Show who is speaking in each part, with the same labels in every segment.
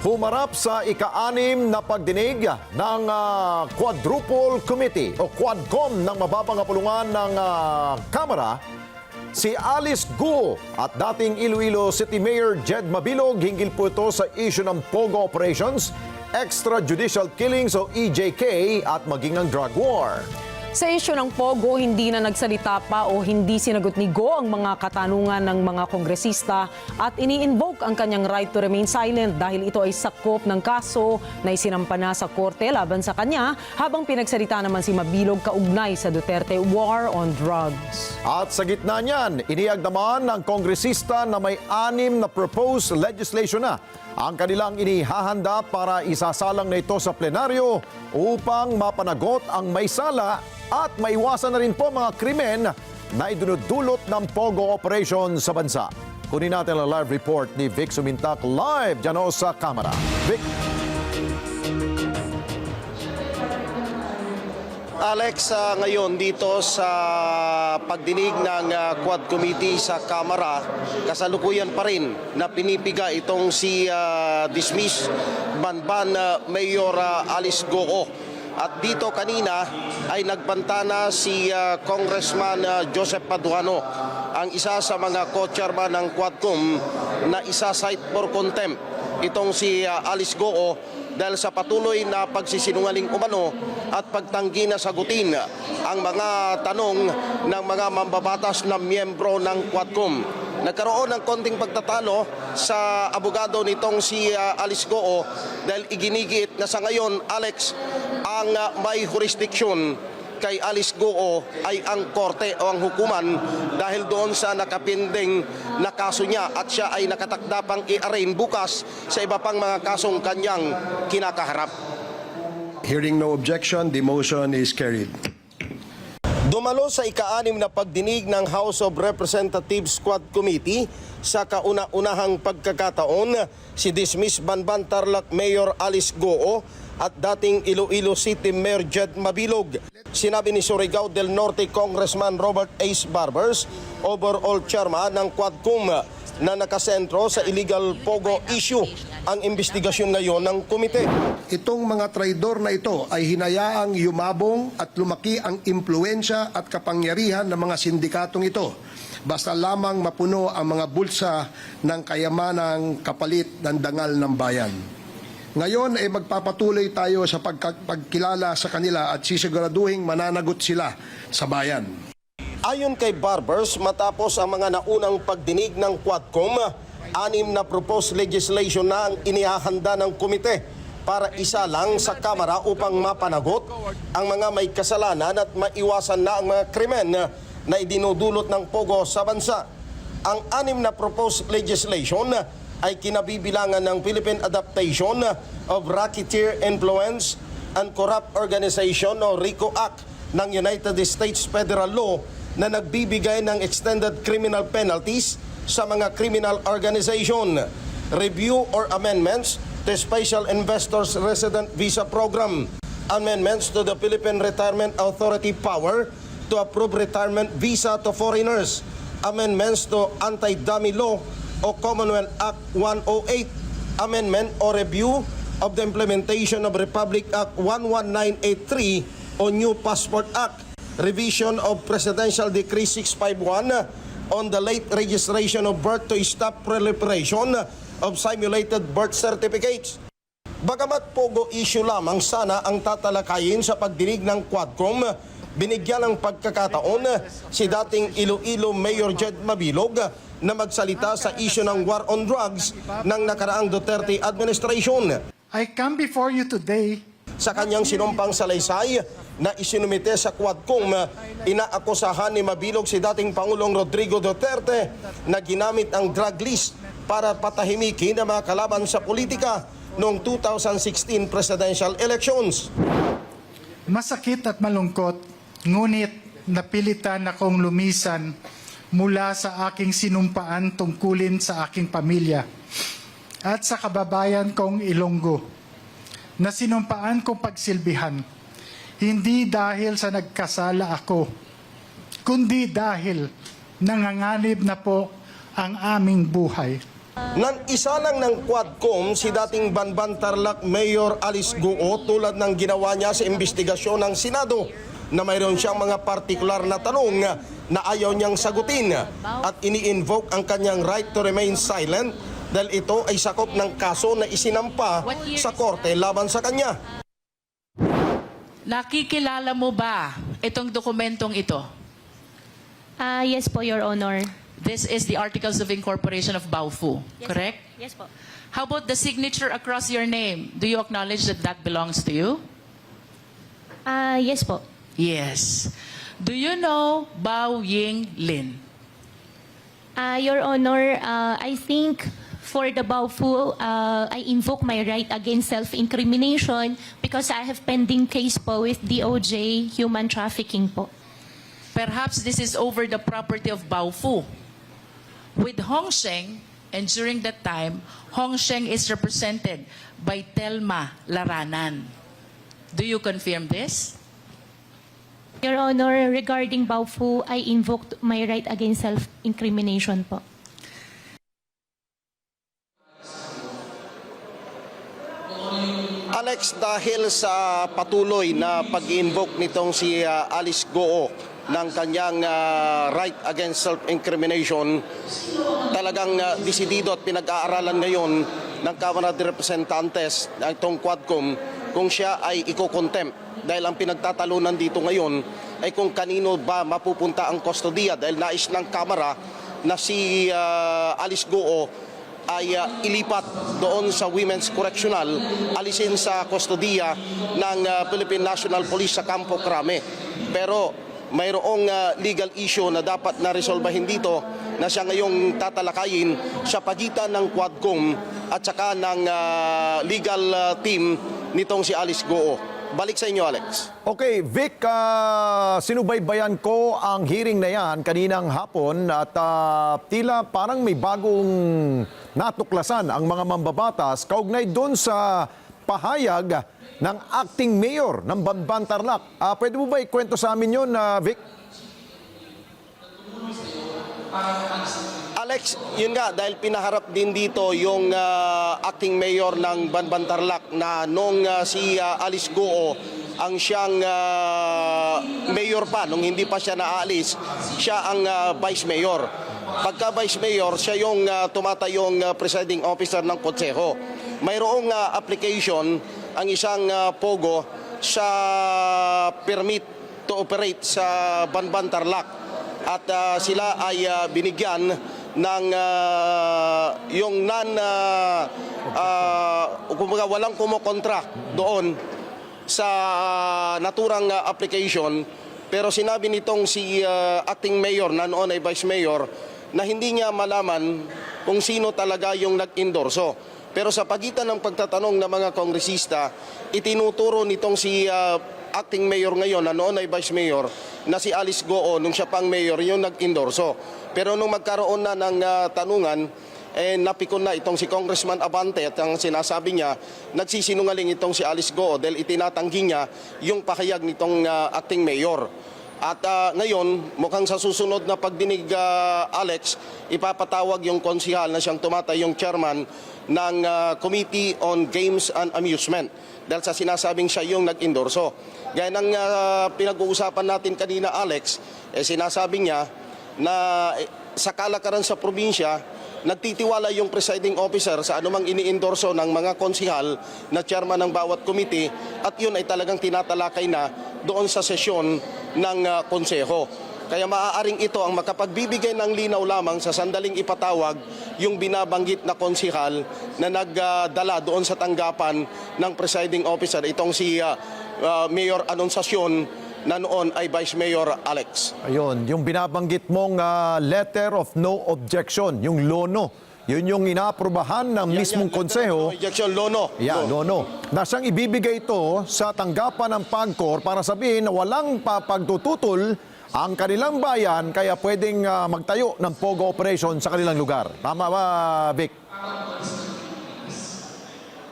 Speaker 1: humarap sa ika-anim na pagdinig ng ah, Quadruple Committee o Quadcom ng mababang kapulungan ng ah, Kamara si Alice Guo at dating Iloilo City Mayor Jed Mabilog hinggil po ito sa issue ng POGO operations, extrajudicial killings o EJK at maging ang drug war.
Speaker 2: Sa isyu ng Pogo, hindi na nagsalita pa o hindi sinagot ni Go ang mga katanungan ng mga kongresista at ini-invoke ang kanyang right to remain silent dahil ito ay sakop ng kaso na isinampa na sa korte laban sa kanya habang pinagsalita naman si Mabilog kaugnay sa Duterte War on Drugs.
Speaker 1: At sa gitna niyan, iniyag naman ng kongresista na may anim na proposed legislation na ang kanilang inihahanda para isasalang na ito sa plenaryo upang mapanagot ang may sala at maiwasan na rin po mga krimen na idinudulot ng POGO operation sa bansa. Kunin natin ang live report ni Vic Sumintak live dyan sa kamera. Vic,
Speaker 3: Alex, ah, ngayon dito sa pagdinig ng ah, Quad Committee sa Kamara, kasalukuyan pa rin na pinipiga itong si ah, dismiss Banban ah, Mayor ah, Alice Goo. At dito kanina ay nagbanta na si ah, Congressman ah, Joseph Paduano, ang isa sa mga co-chairman ng Quadcom na isa-cite for contempt itong si ah, Alice Goo dahil sa patuloy na pagsisinungaling umano at pagtanggi na sagutin ang mga tanong ng mga mambabatas na miyembro ng Quadcom. Nagkaroon ng konting pagtatalo sa abogado nitong si ah, Alice Goo dahil iginigit na sa ngayon, Alex, ang ah, may jurisdiction kay Alice Goo ay ang korte o ang hukuman dahil doon sa nakapinding na kaso niya at siya ay nakatakda pang i-arraign bukas sa iba pang mga kasong kanyang kinakaharap.
Speaker 4: Hearing no objection, the motion is carried.
Speaker 3: Dumalo sa ika-anim na pagdinig ng House of Representatives Squad Committee sa kauna-unahang pagkakataon si dismiss Banban Tarlac Mayor Alice Goo at dating Iloilo City Mayor Jed Mabilog. Sinabi ni Surigao del Norte Congressman Robert Ace Barbers, overall chairman ng Quadcom na nakasentro sa illegal pogo issue ang investigasyon ngayon ng komite.
Speaker 4: Itong mga traidor na ito ay hinayaang yumabong at lumaki ang impluensya at kapangyarihan ng mga sindikatong ito. Basta lamang mapuno ang mga bulsa ng kayamanang kapalit ng dangal ng bayan. Ngayon ay magpapatuloy tayo sa pagkilala sa kanila at sisiguraduhing mananagot sila sa bayan.
Speaker 3: Ayon kay Barbers, matapos ang mga naunang pagdinig ng Quadcom, anim na proposed legislation na ang inihahanda ng komite para isa lang sa Kamara upang mapanagot ang mga may kasalanan at maiwasan na ang mga krimen na idinudulot ng Pogo sa bansa. Ang anim na proposed legislation ay kinabibilangan ng Philippine Adaptation of Racketeer Influence and Corrupt Organization o RICO Act ng United States Federal Law na nagbibigay ng extended criminal penalties sa mga criminal organization, review or amendments to Special Investors Resident Visa Program, amendments to the Philippine Retirement Authority power to approve retirement visa to foreigners, amendments to Anti-Dummy Law o Commonwealth Act 108, amendment or review of the implementation of Republic Act 11983 o New Passport Act, revision of Presidential Decree 651 on the late registration of birth to stop proliferation of simulated birth certificates. Bagamat pogo issue lamang sana ang tatalakayin sa pagdinig ng Quadcom, binigyan ng pagkakataon si dating Iloilo Mayor Jed Mabilog na magsalita sa issue ng war on drugs ng nakaraang Duterte administration.
Speaker 5: I come before you today
Speaker 3: Sa kanyang sinumpang salaysay na isinumite sa Quadcom, inaakusahan ni Mabilog si dating Pangulong Rodrigo Duterte na ginamit ang drug list para patahimikin ang mga kalaban sa politika noong 2016 presidential elections.
Speaker 5: masakit at malungkot, ngunit napilitan akong lumisan mula sa aking sinumpaan tungkulin sa aking pamilya at sa kababayan kong Ilonggo na sinumpaan kong pagsilbihan hindi dahil sa nagkasala ako kundi dahil nanganganib na po ang aming buhay.
Speaker 3: Nang isa lang ng Quadcom si dating Banban Tarlac Mayor Alice Guo tulad ng ginawa niya sa investigasyon ng Senado na mayroon siyang mga partikular na tanong na ayaw niyang sagutin at ini-invoke ang kanyang right to remain silent dahil ito ay sakop ng kaso na isinampa sa korte laban sa kanya.
Speaker 6: Nakikilala mo ba itong dokumentong ito?
Speaker 7: Ah, yes po, Your Honor.
Speaker 6: This is the Articles of Incorporation of Baofu, correct?
Speaker 7: Yes po.
Speaker 6: How about the signature across your name? Do you acknowledge that that belongs to you?
Speaker 7: Ah, yes po.
Speaker 6: Yes. Do you know Bao Ying Lin?
Speaker 7: Ah, Your Honor, ah, I think for the Baofu, ah, I invoke my right against self-incrimination because I have pending case po with DOJ human trafficking po.
Speaker 6: Perhaps this is over the property of Baofu. With Hong Sheng, and during that time, Hong Sheng is represented by Telma Laranan. Do you confirm this?
Speaker 7: Your Honor, regarding Baofu, I invoked my right against self-incrimination po.
Speaker 3: Alex, dahil sa patuloy na pag-invoke nitong si uh, Alice Goo ng kanyang uh, right against self-incrimination, talagang uh, disidido at pinag-aaralan ngayon ng Kamara de Representantes ng itong Quadcom kung siya ay iko-contempt. Dahil ang pinagtatalunan dito ngayon ay kung kanino ba mapupunta ang kustodiya dahil nais ng Kamara na si uh, Alice Goo ay uh, ilipat doon sa Women's Correctional, alisin sa kustodiya ng uh, Philippine National Police sa Campo Crame. Pero mayroong uh, legal issue na dapat na resolbahin dito na siya ngayong tatalakayin sa pagitan ng Quadcom at saka ng uh, legal uh, team nitong si Alice Goo. Balik sa inyo, Alex.
Speaker 1: Okay, Vic, ah, sinubaybayan ko ang hearing na yan kaninang hapon at ah, tila parang may bagong natuklasan ang mga mambabatas kaugnay doon sa pahayag ng acting mayor ng Banban Tarlac. Ah, pwede mo ba ikwento sa amin yun, ah, Vic?
Speaker 3: Alex, yun nga, dahil pinaharap din dito yung ah, acting mayor ng Banban Tarlac na nung ah, si ah, Alice Goo ang siyang ah, mayor pa, nung hindi pa siya naalis, siya ang ah, vice mayor. Pagka vice mayor, siya yung ah, tumatayong ah, presiding officer ng konseho. Mayroong ah, application ang isang ah, pogo sa permit to operate sa Banban Tarlac at ah, sila ay ah, binigyan ng ah, yung non uh, kumbaga walang kumokontra doon sa naturang ah, application pero sinabi nitong si ah, acting mayor na noon ay vice mayor na hindi niya malaman kung sino talaga yung nag-endorso. Pero sa pagitan ng pagtatanong ng mga kongresista, itinuturo nitong si ah, acting mayor ngayon na noon ay vice mayor na si Alice Goo nung siya pang mayor yung nag-endorso. Pero nung magkaroon na ng ah, tanungan, eh, napikon na itong si Congressman Abante at ang sinasabi niya, nagsisinungaling itong si Alice Goo dahil itinatanggi niya yung pakayag nitong ah, acting mayor. At ah, ngayon, mukhang sa susunod na pagdinig, ah, Alex, ipapatawag yung konsihal na siyang tumatay yung chairman ng ah, Committee on Games and Amusement dahil sa sinasabing siya yung nag-endorso. Gaya ng ah, pinag-uusapan natin kanina, Alex, eh, sinasabi niya na eh, sa kalakaran sa probinsya, nagtitiwala yung presiding officer sa anumang ini-endorso ng mga konsihal na chairman ng bawat committee at yun ay talagang tinatalakay na doon sa sesyon ng ah, konseho. Kaya maaaring ito ang makapagbibigay ng linaw lamang sa sandaling ipatawag yung binabanggit na konsihal na nagdala doon sa tanggapan ng presiding officer itong si ah, Mayor Anunciacion na noon ay Vice Mayor Alex.
Speaker 1: Ayun, yung binabanggit mong ah, letter of no objection, yung lono. Yun yung inaaprobahan ng mismong konseho.
Speaker 3: Objection, Lono.
Speaker 1: Yeah, no, no. Na siyang ibibigay ito sa tanggapan ng PAGCOR para sabihin na walang papagtututol ang kanilang bayan kaya pwedeng ah, magtayo ng POGO operation sa kanilang lugar. Tama ba, Vic?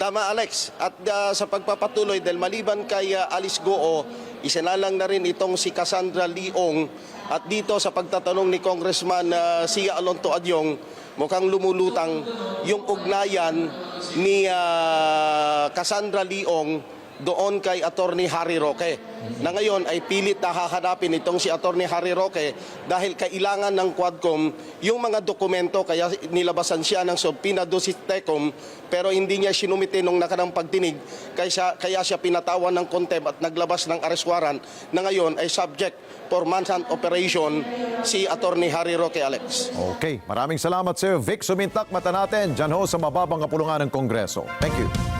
Speaker 3: Tama Alex. At ah, sa pagpapatuloy dahil maliban kay ah, Alice Goo, Isinalang na rin itong si Cassandra Leong at dito sa pagtatanong ni Congressman uh, Sia Alonto Adyong, mukhang lumulutang yung ugnayan ni ah, Cassandra Leong doon kay Attorney Harry Roque. Na ngayon ay pilit na hahanapin itong si Attorney Harry Roque dahil kailangan ng Quadcom yung mga dokumento kaya nilabasan siya ng subpoena do si Tecom pero hindi niya sinumite nung nakarang pagdinig kaya kaya siya pinatawan ng contempt at naglabas ng arrest warrant na ngayon ay subject for manhunt operation si Attorney Harry Roque Alex.
Speaker 1: Okay, maraming salamat sa iyo. Vic, sumintak mata natin dyan ho sa mababang kapulungan ng Kongreso. Thank you.